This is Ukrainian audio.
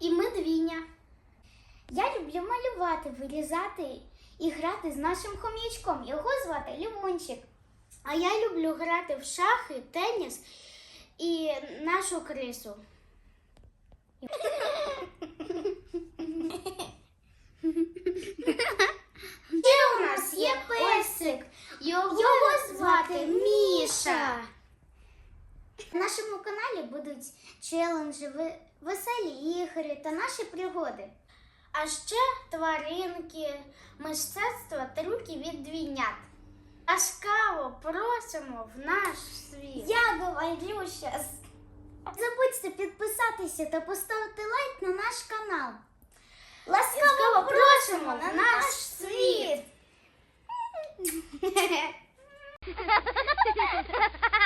і медвіня. Я люблю малювати, вирізати і грати з нашим хом'ячком. Його звати Лімончик. А я люблю грати в шахи, теніс і нашу крису. Ще у нас є песик. Його На нашому каналі будуть челенджі, веселі ігри та наші пригоди. А ще тваринки, мистецтво, трюки від двійнят. Ласкаво просимо в наш світ. Дякую, Люся. Забудьте підписатися та поставити лайк на наш канал. Ласкаво просимо на наш світ.